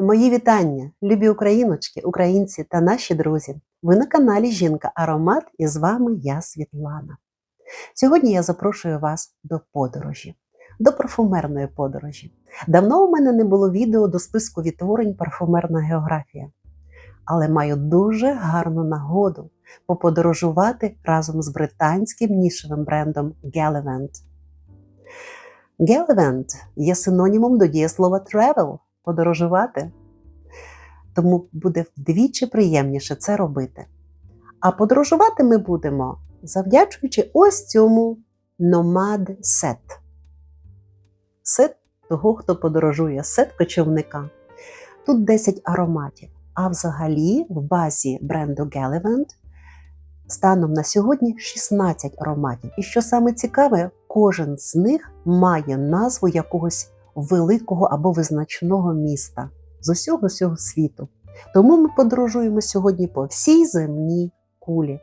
Мої вітання, любі україночки, українці та наші друзі. Ви на каналі Жінка Аромат і з вами я Світлана. Сьогодні я запрошую вас до подорожі, до парфумерної подорожі. Давно у мене не було відео до списку відтворень парфумерна географія, але маю дуже гарну нагоду поподорожувати разом з британським нішевим брендом Gallivant. Gallivant є синонімом до дієслова travel подорожувати. Тому буде вдвічі приємніше це робити. А подорожувати ми будемо, завдячуючи ось цьому Nomad Set. Сет того, хто подорожує, сет кочівника. Тут 10 ароматів. А взагалі в базі бренду Gallivant станом на сьогодні 16 ароматів. І що саме цікаве, кожен з них має назву якогось великого або визначного міста з усього всього світу. Тому ми подорожуємо сьогодні по всій земній кулі.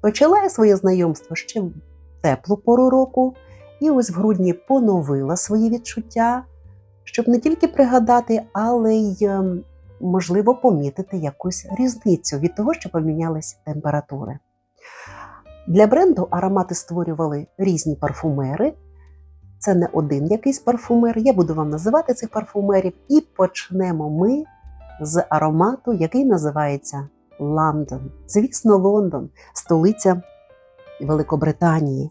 Почала я своє знайомство ще в теплу пору року, і ось в грудні поновила свої відчуття, щоб не тільки пригадати, але й, ем, можливо, помітити якусь різницю від того, що помінялись температури. Для бренду аромати створювали різні парфумери. Це не один якийсь парфумер. Я буду вам називати цих парфумерів, і почнемо ми з аромату, який називається Лондон. Звісно, Лондон, столиця Великобританії.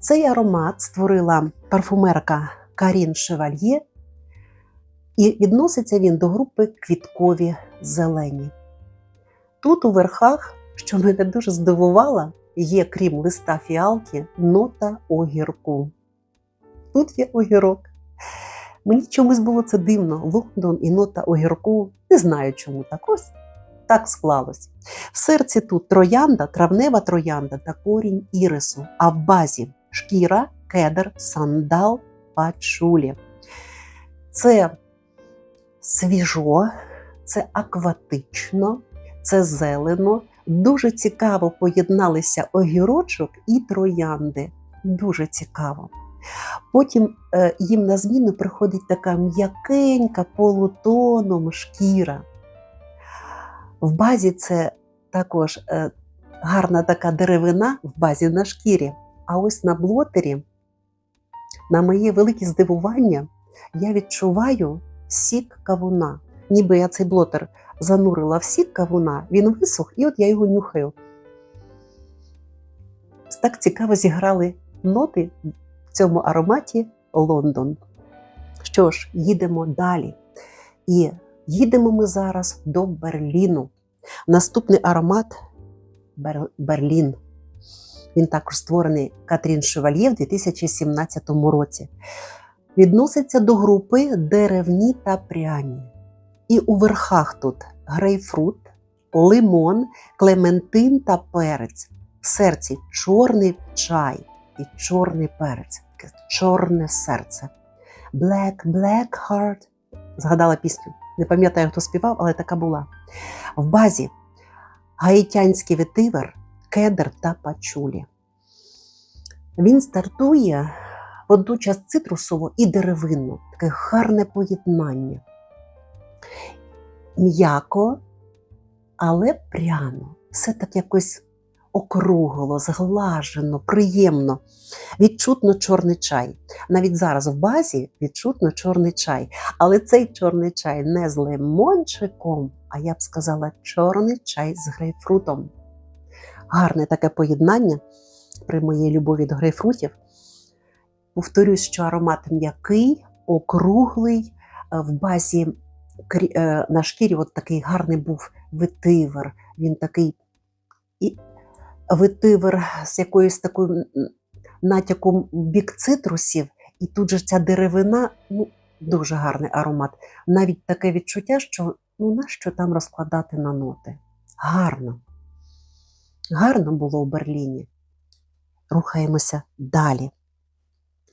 Цей аромат створила парфумерка Карін Шевальє, і відноситься він до групи квіткові зелені. Тут у верхах, що мене дуже здивувало, є, крім листа фіалки, нота огірку. Тут є огірок. Мені чомусь було це дивно. Лондон і нота огірку. Не знаю, чому так ось так склалось. В серці тут троянда, травнева троянда та корінь ірису, а в базі шкіра, кедр, сандал, пачулі. Це свіжо, це акватично, це зелено. Дуже цікаво поєдналися огірочок і троянди. Дуже цікаво. Потім е, їм на зміну приходить така м'якенька полутоном шкіра. В базі це також е, гарна така деревина в базі на шкірі. А ось на блотері, на моє велике здивування, я відчуваю сік кавуна. Ніби я цей блотер занурила в сік кавуна, він висох, і от я його нюхаю. Так цікаво зіграли ноти цьому ароматі Лондон. Що ж, їдемо далі. І їдемо ми зараз до Берліну. Наступний аромат Бер... Берлін. Він також створений Катрін Шевальє в 2017 році. Відноситься до групи деревні та пряні. І у верхах тут грейпфрут, лимон, клементин та перець. В серці чорний чай і чорний перець, таке чорне серце. Black, black heart. Згадала пісню. Не пам'ятаю, хто співав, але така була. В базі гаїтянський ветивер, кедр та пачулі. Він стартує водночас цитрусово і деревинно, таке гарне поєднання. М'яко, але пряно. Все так якось округло, зглажено, приємно. Відчутно чорний чай. Навіть зараз в базі відчутно чорний чай. Але цей чорний чай не з лимончиком, а я б сказала, чорний чай з грейпфрутом. Гарне таке поєднання при моїй любові до грейпфрутів. Повторюсь, що аромат м'який, округлий, в базі на шкірі от такий гарний був ветивер. Він такий і ветивер з якоюсь такою натяком бік цитрусів, і тут же ця деревина ну, дуже гарний аромат. Навіть таке відчуття, що ну нащо там розкладати на ноти? Гарно. Гарно було у Берліні. Рухаємося далі.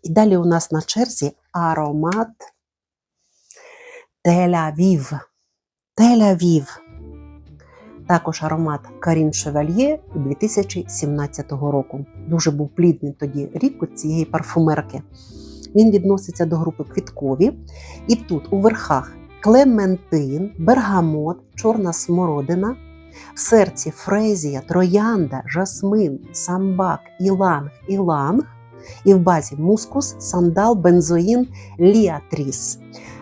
І далі у нас на черзі аромат Тель-Авів. Тель-Авів. Також аромат Карін Шевальє 2017 року. Дуже був плідний тоді рік у цієї парфумерки. Він відноситься до групи квіткові. І тут у верхах клементин, бергамот, чорна смородина, в серці фрезія, троянда, жасмин, самбак, іланг, іланг, і в базі мускус, сандал, бензоїн, ліатріс.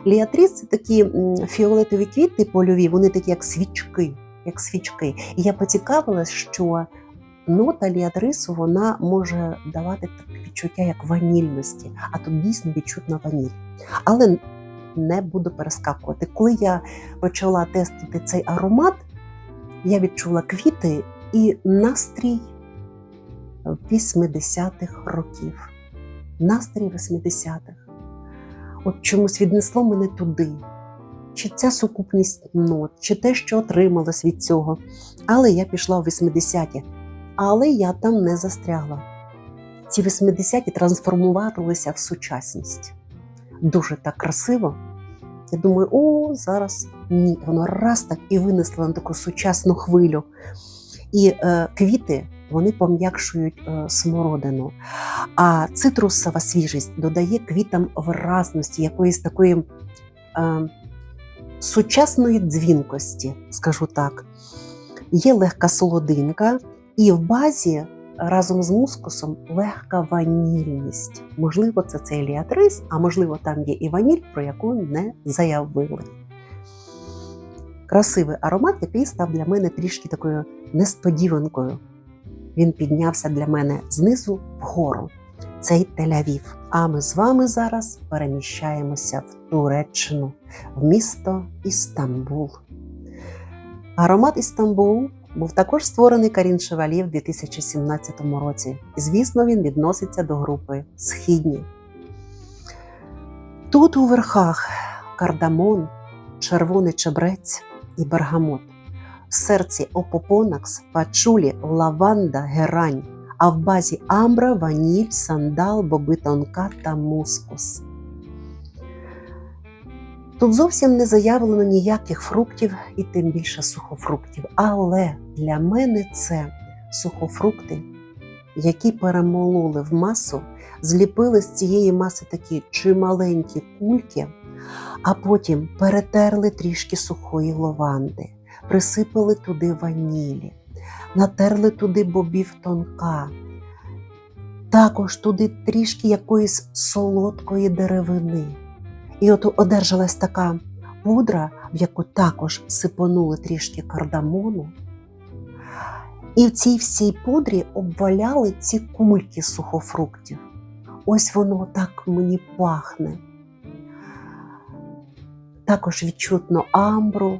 Ліатріс це такі фіолетові квіти польові, вони такі як свічки. Як свічки. І я поцікавилась, що нота ліатрису вона може давати таке відчуття як ванільності, а тут дійсно відчутна ваніль. Але не буду перескакувати. Коли я почала тестити цей аромат, я відчула квіти і настрій 80-х років. Настрій 80-х. От чомусь віднесло мене туди. Чи ця сукупність нот, чи те, що отрималось від цього. Але я пішла у 80-ті. Але я там не застрягла. Ці 80-ті трансформувалися в сучасність. Дуже так красиво. Я думаю, о, зараз ні. Воно раз так і винесло на таку сучасну хвилю. І е, квіти вони пом'якшують е, смородину. А цитрусова свіжість додає квітам виразності, якоїсь такої е, сучасної дзвінкості, скажу так. Є легка солодинка, і в базі разом з мускусом легка ванільність. Можливо, це цей ліатрис, а можливо, там є і ваніль, про яку не заявили. Красивий аромат, який став для мене трішки такою несподіванкою. Він піднявся для мене знизу вгору. Цей Тель-Авів. А ми з вами зараз переміщаємося в Туреччину, в місто Істамбул. Аромат Істамбул був також створений Карін Шевалі в 2017 році. Звісно, він відноситься до групи Східні. Тут у верхах кардамон, червоний чебрець і бергамот. В серці опопонакс, пачулі, лаванда, герань, а в базі амбра, ваніль, сандал, боби тонка та мускус. Тут зовсім не заявлено ніяких фруктів і тим більше сухофруктів. Але для мене це сухофрукти, які перемололи в масу, зліпили з цієї маси такі чималенькі кульки, а потім перетерли трішки сухої лаванди, присипали туди ванілі, натерли туди бобів тонка. Також туди трішки якоїсь солодкої деревини. І от одержалась така пудра, в яку також сипонули трішки кардамону. І в цій всій пудрі обваляли ці кульки сухофруктів. Ось воно так мені пахне. Також відчутно амбру,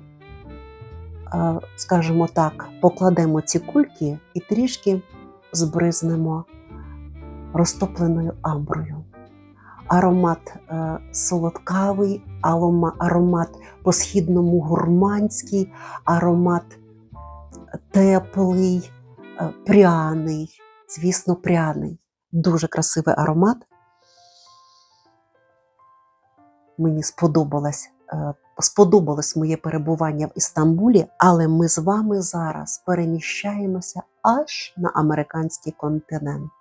скажімо так, покладемо ці кульки і трішки збризнемо розтопленою амброю аромат е, солодкавий, арома, аромат по-східному гурманський, аромат теплий, е, пряний, звісно, пряний. Дуже красивий аромат. Мені сподобалось, е, сподобалось моє перебування в Істамбулі, але ми з вами зараз переміщаємося аж на американський континент.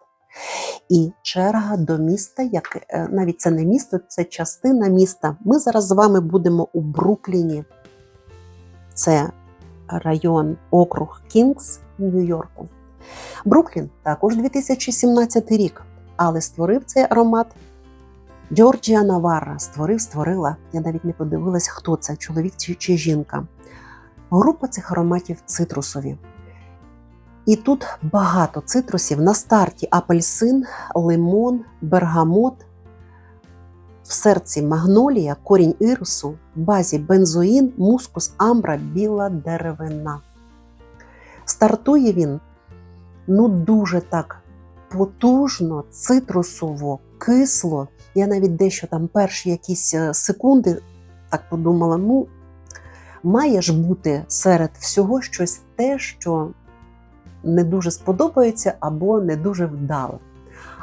І черга до міста, як е, навіть це не місто, це частина міста. Ми зараз з вами будемо у Брукліні. Це район округ Кінгс Нью-Йорку. Бруклін також 2017 рік, але створив цей аромат Джорджія Наварра. Створив, створила. Я навіть не подивилась, хто це, чоловік чи, жінка. Група цих ароматів цитрусові. І тут багато цитрусів. На старті апельсин, лимон, бергамот, в серці магнолія, корінь ірису, в базі бензоїн, мускус, амбра, біла деревина. Стартує він ну дуже так потужно, цитрусово, кисло. Я навіть дещо там перші якісь е, секунди так подумала: ну, має ж бути серед всього щось те, що не дуже сподобається або не дуже вдало.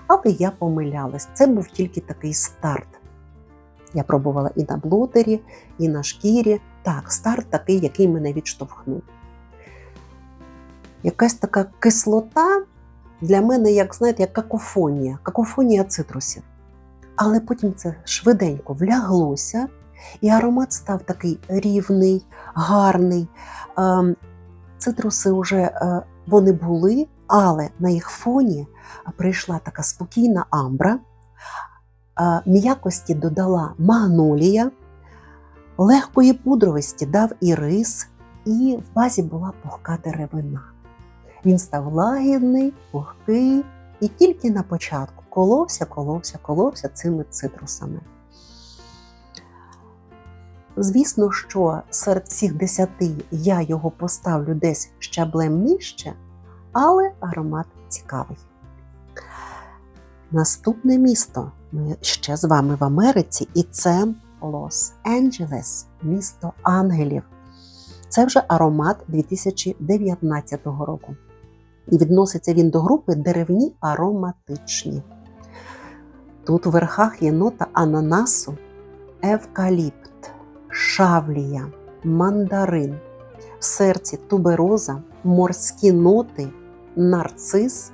Але я помилялась. Це був тільки такий старт. Я пробувала і на блотері, і на шкірі. Так, старт такий, який мене відштовхнув. Якась така кислота для мене, як знаєте, як какофонія, какофонія цитрусів. Але потім це швиденько вляглося, І аромат став такий рівний, гарний. Ем, Цитруси вже е, вони були, але на їх фоні прийшла така спокійна амбра, е, м'якості додала магнолія, легкої пудровості дав і рис, і в базі була пухка деревина. Він став лагідний, пухкий і тільки на початку коловся, коловся, коловся цими цитрусами. Звісно, що серед всіх десяти я його поставлю десь щаблем нижче, але аромат цікавий. Наступне місто ми ще з вами в Америці, і це Лос-Анджелес, місто ангелів. Це вже аромат 2019 року. І відноситься він до групи деревні ароматичні. Тут у верхах є нота ананасу, евкаліпт, шавлія, мандарин, в серці тубероза, морські ноти, нарцис,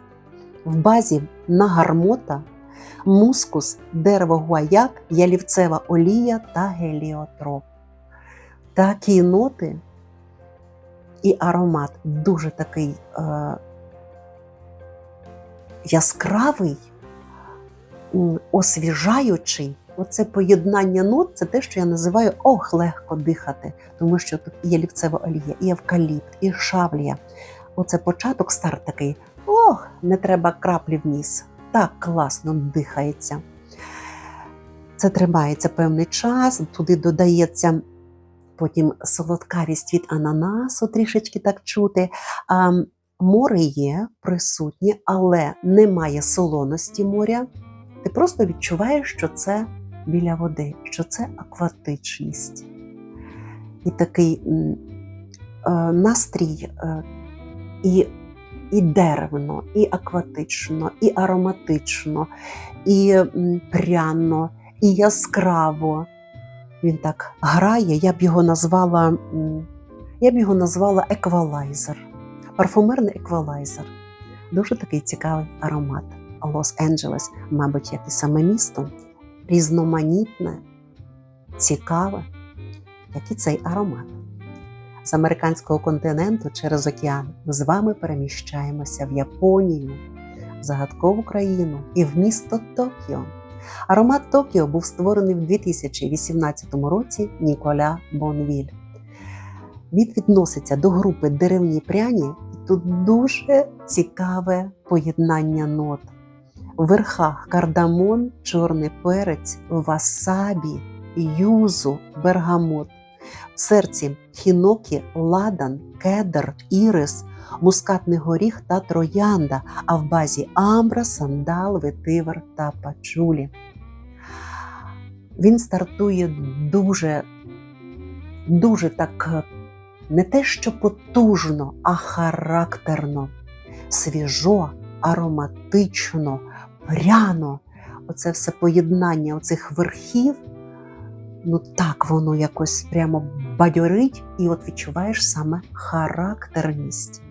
в базі нагармота, мускус, дерево гуаяк, ялівцева олія та геліотроп. Такі ноти і аромат дуже такий е, яскравий, освіжаючий. Оце поєднання нот це те, що я називаю ох, легко дихати, тому що тут і ялівцева олія, і евкаліпт, і шавлія. Оце початок, старт такий. Ох, не треба краплі в ніс. Так класно дихається. Це тримається певний час, туди додається потім солодкавість від ананасу, трішечки так чути. А, море є присутнє, але немає солоності моря. Ти просто відчуваєш, що це біля води, що це акватичність. І такий е, настрій е, і, і деревно, і акватично, і ароматично, і пряно, і яскраво. Він так грає, я б його назвала, я б його назвала еквалайзер, парфумерний еквалайзер. Дуже такий цікавий аромат. Лос-Анджелес, мабуть, як і саме місто, різноманітне, цікаве, як і цей аромат. З американського континенту через океан ми з вами переміщаємося в Японію, в загадкову країну і в місто Токіо. Аромат Токіо був створений в 2018 році Ніколя Бонвіль. Він відноситься до групи деревні пряні, і тут дуже цікаве поєднання нот. В верхах кардамон, чорний перець, васабі, юзу, бергамот. В серці хінокі, ладан, кедр, ірис, мускатний горіх та троянда, а в базі амбра, сандал, ветивер та пачулі. Він стартує дуже, дуже так не те, що потужно, а характерно, свіжо, ароматично, пряно. Оце все поєднання оцих верхів. Ну так воно якось прямо бадьорить, і от відчуваєш саме характерність.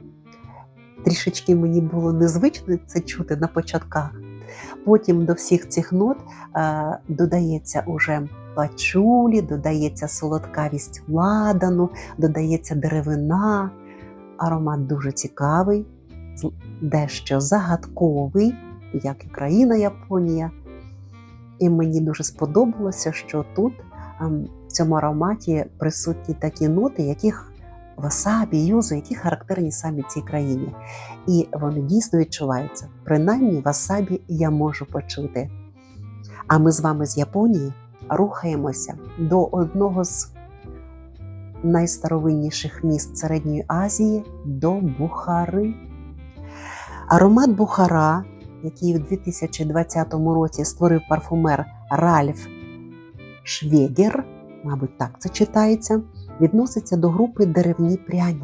Трішечки мені було незвично це чути на початках. Потім до всіх цих нот е, додається уже пачулі, додається солодкавість ладану, додається деревина. Аромат дуже цікавий, дещо загадковий, як і країна Японія. І мені дуже сподобалося, що тут ем, в цьому ароматі присутні такі ноти, яких васабі, юзу, які характерні саме цій країні. І вони дійсно відчуваються. Принаймні, васабі я можу почути. А ми з вами з Японії рухаємося до одного з найстаровинніших міст Середньої Азії до Бухари. Аромат Бухара, який у 2020 році створив парфумер Ральф Швегер, мабуть, так це читається, відноситься до групи деревні пряні.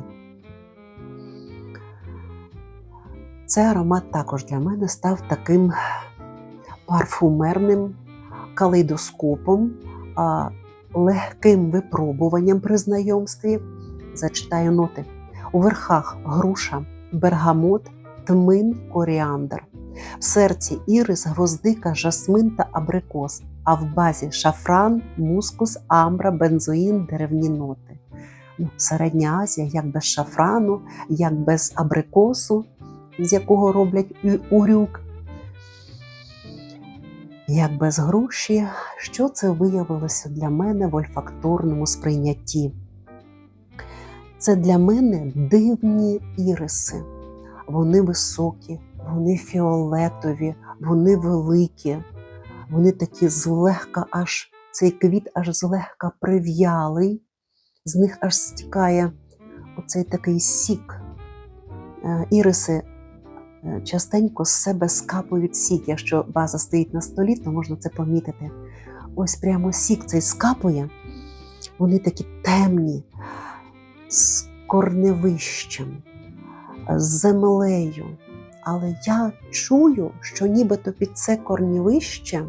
Цей аромат також для мене став таким парфумерним калейдоскопом, легким випробуванням при знайомстві. Зачитаю ноти. У верхах груша, бергамот, тмин, коріандр. В серці ірис, гвоздика, жасмин та абрикос, а в базі шафран, мускус, амбра, бензоїн, деревні ноти. Ну, Середня Азія, як без шафрану, як без абрикосу, з якого роблять урюк, як без груші, що це виявилося для мене в ольфакторному сприйнятті? Це для мене дивні іриси. Вони високі, вони фіолетові, вони великі, вони такі злегка аж цей квіт аж злегка прив'ялий, з них аж стікає оцей такий сік. Е, Іриси е, частенько з себе скапують сік. Якщо база стоїть на столі, то можна це помітити. Ось прямо сік цей скапує. Вони такі темні, з корневищем, з землею. Але я чую, що нібито під це корневище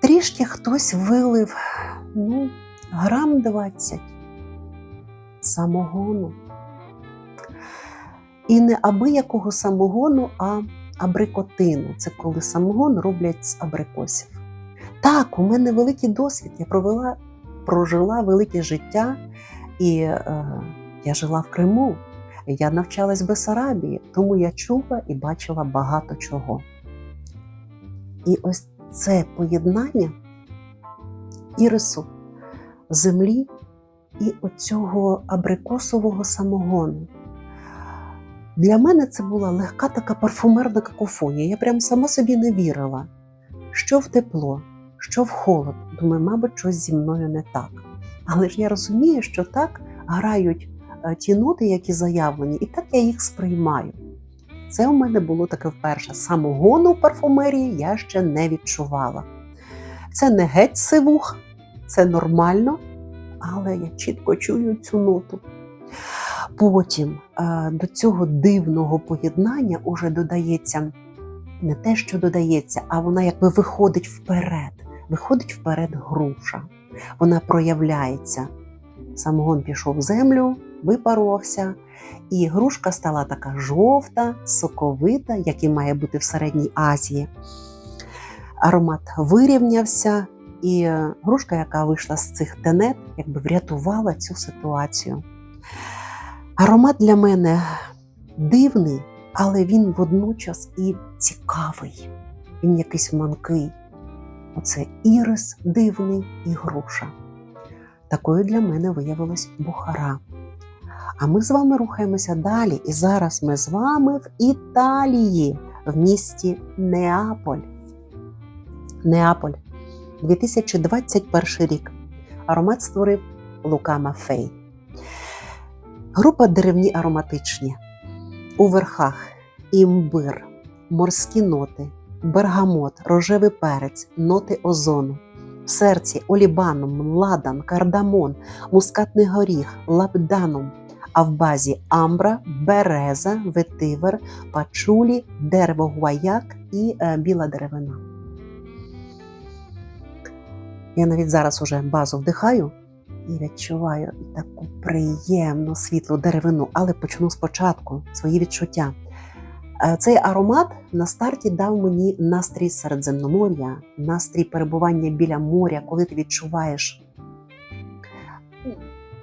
трішки хтось вилив ну, грам 20 самогону. І не абиякого самогону, а абрикотину. Це коли самогон роблять з абрикосів. Так, у мене великий досвід. Я провела, прожила велике життя, і е, я жила в Криму. Я навчалась в Бесарабії, тому я чула і бачила багато чого. І ось це поєднання ірису, землі і оцього абрикосового самогону. Для мене це була легка така парфумерна какофонія. Я прям сама собі не вірила, що в тепло, що в холод. Думаю, мабуть, щось зі мною не так. Але ж я розумію, що так грають ті ноти, які заявлені, і так я їх сприймаю. Це у мене було таке вперше. Самогону в парфумерії я ще не відчувала. Це не геть сивух, це нормально, але я чітко чую цю ноту. Потім е, до цього дивного поєднання уже додається не те, що додається, а вона якби виходить вперед. Виходить вперед груша. Вона проявляється. Самогон пішов в землю, випарувався, і грушка стала така жовта, соковита, як і має бути в Середній Азії. Аромат вирівнявся, і грушка, яка вийшла з цих тенет, якби врятувала цю ситуацію. Аромат для мене дивний, але він водночас і цікавий. Він якийсь манкий. Оце ірис дивний і груша. Такою для мене виявилась Бухара. А ми з вами рухаємося далі. І зараз ми з вами в Італії, в місті Неаполь. Неаполь, 2021 рік. Аромат створив Лука Мафей. Група деревні ароматичні. У верхах імбир, морські ноти, бергамот, рожевий перець, ноти озону. В серці олібаном, ладан, кардамон, мускатний горіх, лабданум, а в базі амбра, береза, ветивер, пачулі, дерево гуаяк і е, біла деревина. Я навіть зараз уже базу вдихаю і відчуваю таку приємну світлу деревину, але почну спочатку свої відчуття. Е, Цей аромат на старті дав мені настрій Середземномор'я, настрій перебування біля моря, коли ти відчуваєш.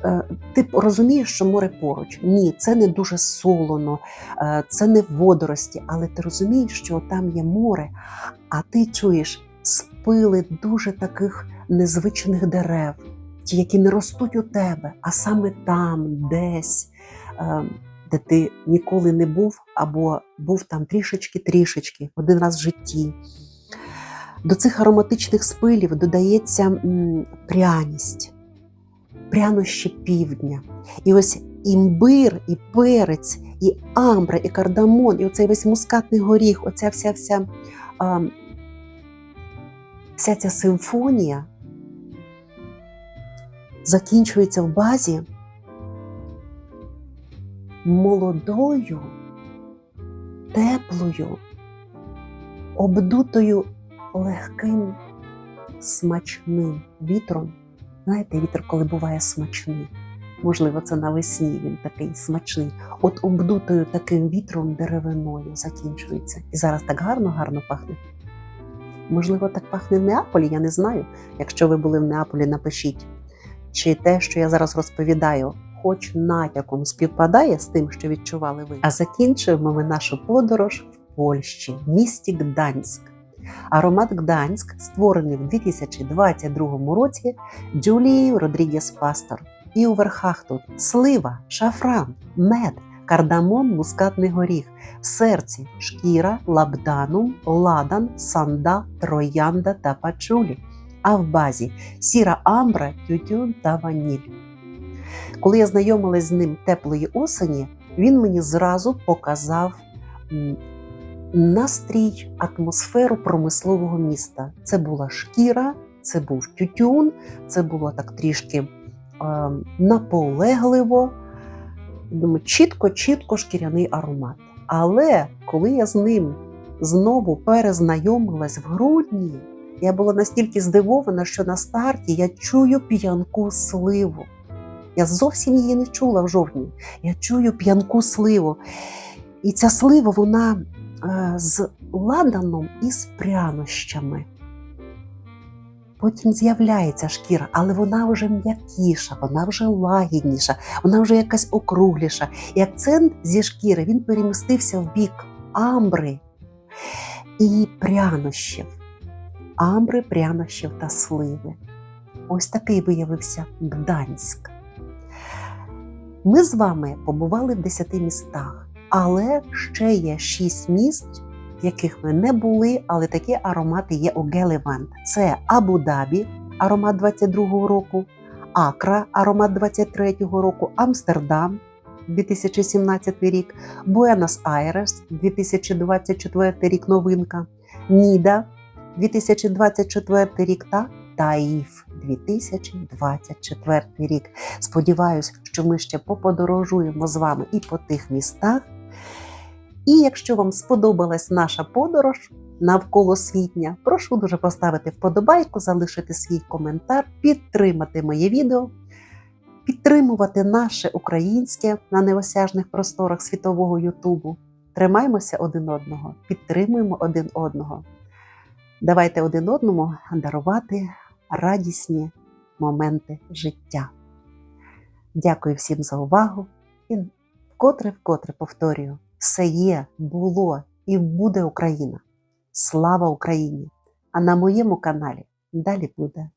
Е, Ти розумієш, що море поруч. Ні, це не дуже солоно, е, це не водорості, але ти розумієш, що там є море, а ти чуєш спили дуже таких незвичних дерев, ті, які не ростуть у тебе, а саме там, десь. е, де ти ніколи не був, або був там трішечки-трішечки, один раз в житті. До цих ароматичних спилів додається пряність, прянощі півдня. І ось імбир, і перець, і амбра, і кардамон, і оцей весь мускатний горіх, оця вся вся, а, вся ця симфонія закінчується в базі молодою, теплою, обдутою легким смачним вітром. Знаєте, вітер, коли буває смачний, Можливо, це навесні він такий смачний. От обдутою таким вітром деревиною закінчується. І зараз так гарно, гарно пахне. Можливо, так пахне в Неаполі, я не знаю. Якщо ви були в Неаполі, напишіть. Чи те, що я зараз розповідаю, хоч натяком співпадає з тим, що відчували ви. А закінчуємо ми нашу подорож в Польщі, в місті Гданськ. Аромат Гданськ створений в 2022 році Джулією Родрігес Пастор. І у верхах тут слива, шафран, мед, кардамон, мускатний горіх, серці шкіра, лабданум, ладан, санда, троянда та пачулі. А в базі сіра амбра, тютюн та ваніль. Коли я знайомилась з ним теплої осені, він мені зразу показав настрій, атмосферу промислового міста. Це була шкіра, це був тютюн, це було так трішки е, наполегливо. Чітко-чітко шкіряний аромат. Але коли я з ним знову перезнайомилась в грудні, я була настільки здивована, що на старті я чую п'янку сливу. Я зовсім її не чула в жовтні. Я чую п'янку сливу. І ця слива, вона з ладаном і з прянощами. Потім з'являється шкіра, але вона вже м'якіша, вона вже лагідніша, вона вже якась округліша. І акцент зі шкіри він перемістився в бік амбри і прянощів. Амбри, прянощів та сливи. Ось такий виявився Гданськ. Ми з вами побували в 10 містах, але ще є 6 міст, в яких ми не були, але такі аромати є у Гелевант. Це Абу-Дабі, аромат 22-го року, Акра, аромат 23-го року, Амстердам, 2017 рік, Буенос-Айрес, 2024 рік новинка, Ніда, 2024 рік та Таїф 2024 рік. Сподіваюсь, що ми ще поподорожуємо з вами і по тих містах. І якщо вам сподобалась наша подорож навколо світня, прошу дуже поставити вподобайку, залишити свій коментар, підтримати моє відео, підтримувати наше українське на неосяжних просторах світового Ютубу. Тримаймося один одного, підтримуємо один одного. Давайте один одному дарувати радісні моменти життя. Дякую всім за увагу і вкотре-вкотре повторюю: все є, було і буде Україна. Слава Україні! А на моєму каналі далі буде.